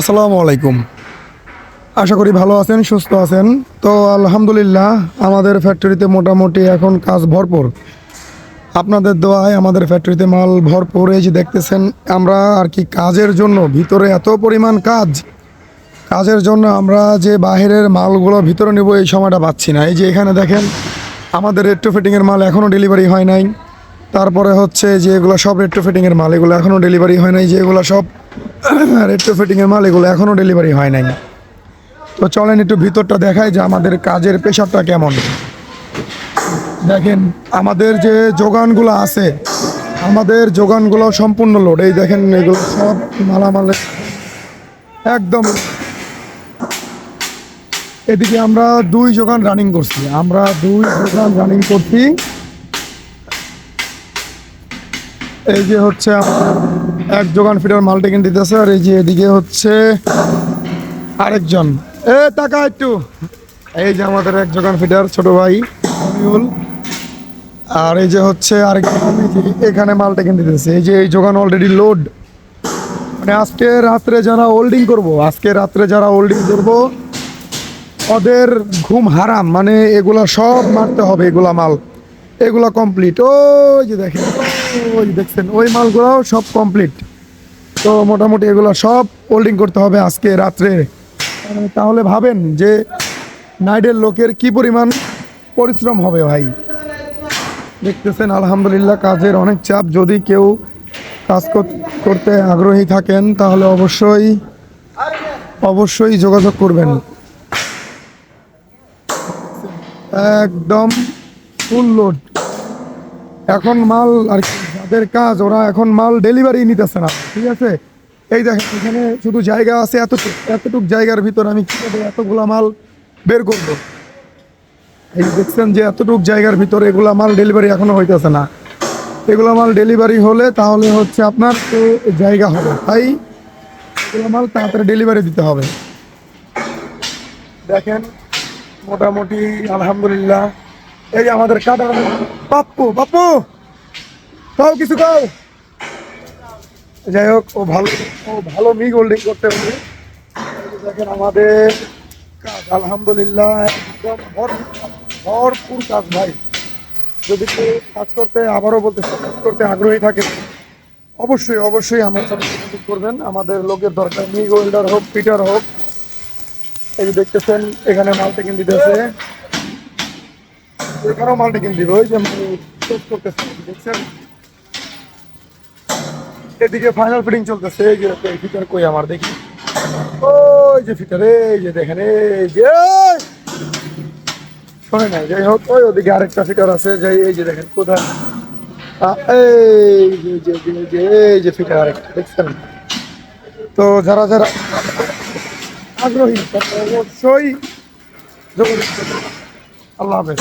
আসসালামু আলাইকুম। আশা করি ভালো আছেন, সুস্থ আছেন। তো আলহামদুলিল্লাহ, আমাদের ফ্যাক্টরিতে মোটামুটি এখন কাজ ভরপুর। আপনাদের দোয়ায় আমাদের ফ্যাক্টরিতে মাল ভরপুর। এই যে দেখতেছেন, আমরা আর কি কাজের জন্য, ভিতরে এত পরিমাণ কাজ। কাজের জন্য আমরা যে বাহিরের মালগুলো ভিতরে নেব, এই সময়টা পাচ্ছি না। এই যে এখানে দেখেন, আমাদের রেট্রো ফিটিংয়ের মাল এখনও ডেলিভারি হয় নাই। তারপরে হচ্ছে যে এগুলো সব রেট্রো ফিটিংয়ের মাল, এগুলো এখনও ডেলিভারি হয় নাই যে এগুলো সব রেট্রো ফিটিংয়ের মাল, এগুলো এখনও ডেলিভারি হয় নাই। তো চলেন একটু ভিতরটা দেখাই যে আমাদের কাজের প্রেশারটা কেমন। দেখেন, আমাদের যে যোগানগুলো আছে, আমাদের যোগানগুলো সম্পূর্ণ লোড এই দেখেন এগুলো সব মালামালে একদম এদিকে আমরা দুই যোগান রানিং করছি। আমরা দুই যোগান রানিং করছি। এই যে হচ্ছে এক যোগান ফিটার মালটা কিনে দিতেছে, আর এই যে এদিকে হচ্ছে আরেকজন। এ টাকা একটু। এই যে আমাদের এক যোগান ফিটার ছোট ভাই আর এই যে হচ্ছে আরেকজন এখানে মালটা কিনে দিতেছে। এই যে এই যোগান অলরেডি লোড মানে আজকে রাত্রে যারা হোল্ডিং করব, আজকে রাত্রে যারা হোল্ডিং করব, ওদের ঘুম হারাম। মানে এগুলা সব মারতে হবে, এগুলা মাল। এগুলা কমপ্লিট ওই যে দেখেন। ওই দেখছেন, ওই মালগুলাও সব কমপ্লিট তো মোটামুটি এগুলো সব হোল্ডিং করতে হবে আজকে রাত্রে। তাহলে ভাবেন যে নাইডের লোকের কি পরিমাণ পরিশ্রম হবে ভাই। দেখতেছেন, আলহামদুলিল্লাহ কাজের অনেক চাপ। যদি কেউ কাজ কর- করতে আগ্রহী থাকেন, তাহলে অবশ্যই অবশ্যই যোগাযোগ করবেন। একদম ফুল লোড এখন মাল আর কি, যাদের কাজ, ওরা এখন মাল ডেলিভারি নিতেছে না। ঠিক আছে? এই দেখেন, এখানে শুধু জায়গা আছে, এতটুক এতটুক জায়গার ভিতর আমি কীভাবে এতগুলা মাল বের করব? এই দেখছেন যে এতটুক জায়গার ভিতর এগুলা মাল ডেলিভারি এখনও হইতেছে না। এগুলা মাল ডেলিভারি হলে তাহলে হচ্ছে আপনার জায়গা হবে। তাই এগুলো মাল তাড়াতাড়ি ডেলিভারি দিতে হবে। দেখেন, মোটামুটি আলহামদুলিল্লাহ এই আমাদের কাটার পাপ্পু পাপ্পু কাও কিছু কাও যাই হোক, ও ভালো ও ভালো মি গোল্ডিং করতে পারে। এই দেখেন আমাদের কাজ, আলহামদুলিল্লাহ, একদম ভরপুর কাজ ভাই। যদি কেউ কাজ করতে আবারও বলতে, কাজ করতে আগ্রহী থাকে, অবশ্যই অবশ্যই আমার সাথে যোগাযোগ করবেন। আমাদের লোকের দরকার মি গোল্ডার হোক, পিটার হোক। এই দেখতেছেন, এখানে মাল টেকিং দিতেছে। ওই যে দেখছেন? এদিকে ফাইনাল ফিটিং চলতেছে, এই যে ফিটার কই আমার দেখি। ওই যে ফিটার, এই যে দেখেন, এই যে! শোনে না যাই হোক, ওই ওদিকে আরেকটা ফিটার আছে, যাই, এই যে দেখেন, কোথায়? এই যে যে, এই যে ফিটার আরেকটা, দেখছেন? তো যারা যারা আগ্রহী, তারা অবশ্যই আল্লাহ হাফেজ।